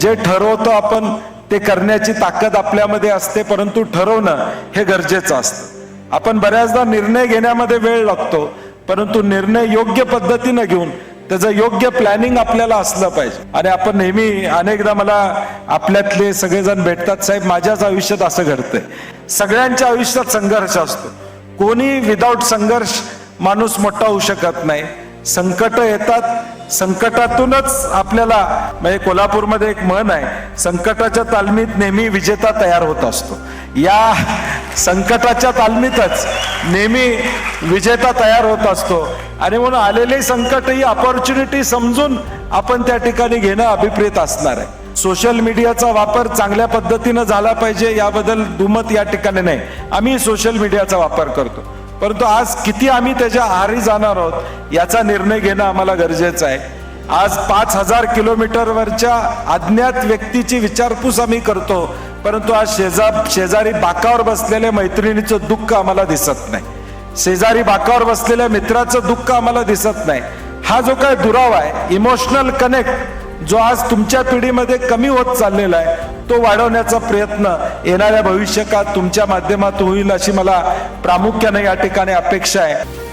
जे ठरवतो आपण ते करण्याची ताकद आपल्यामध्ये असते परंतु ठरवणं हे गरजेचं असतं. आपण बऱ्याचदा निर्णय घेण्यामध्ये वेळ लागतो परंतु निर्णय योग्य पद्धतीनं घेऊन त्याचं योग्य प्लॅनिंग आपल्याला असलं पाहिजे. आणि आपण नेहमी अनेकदा मला आपल्यातले सगळेजण भेटतात साहेब माझ्याच आयुष्यात असं घडतंय. सगळ्यांच्या आयुष्यात संघर्ष असतो. कोणी विदाऊट संघर्ष माणूस मोठा होऊ शकत नाही. संकट येतात संकटातूनच आपल्याला म्हणजे कोल्हापूरमध्ये एक म्हण आहे संकटाच्या तालमीत नेहमी विजेता तयार होत असतो. या संकटाच्या तालमीतच नेहमी विजेता तयार होत असतो. आणि म्हणून आलेले संकट ही अपॉर्च्युनिटी समजून आपण त्या ठिकाणी घेणं अभिप्रेत असणार आहे. सोशल मीडियाचा वापर चांगल्या पद्धतीनं झाला पाहिजे याबद्दल दुमत या ठिकाणी नाही. आम्ही सोशल मीडियाचा वापर करतो. परंतु आज किती आम्ही त्याच्या आहारी जाणार आहोत याचा निर्णय घेणं आम्हाला गरजेचं आहे. आज पाच हजार किलोमीटरवरच्या अज्ञात व्यक्तीची विचारपूस आम्ही करतो परंतु आज शेजा शेजारी बाकावर बसलेल्या मैत्रिणीचं दुःख आम्हाला दिसत नाही. शेजारी बाकावर बसलेल्या मित्राचं दुःख आम्हाला दिसत नाही. हा जो काय दुरावा आहे इमोशनल कनेक्ट जो आज तुमच्या पिढीमध्ये कमी होत चाललेला आहे तो वाढवण्याचा प्रयत्न येणाऱ्या भविष्यकाळात तुमच्या माध्यमातून होईल अशी मला प्रामुख्याने या ठिकाणी अपेक्षा आहे.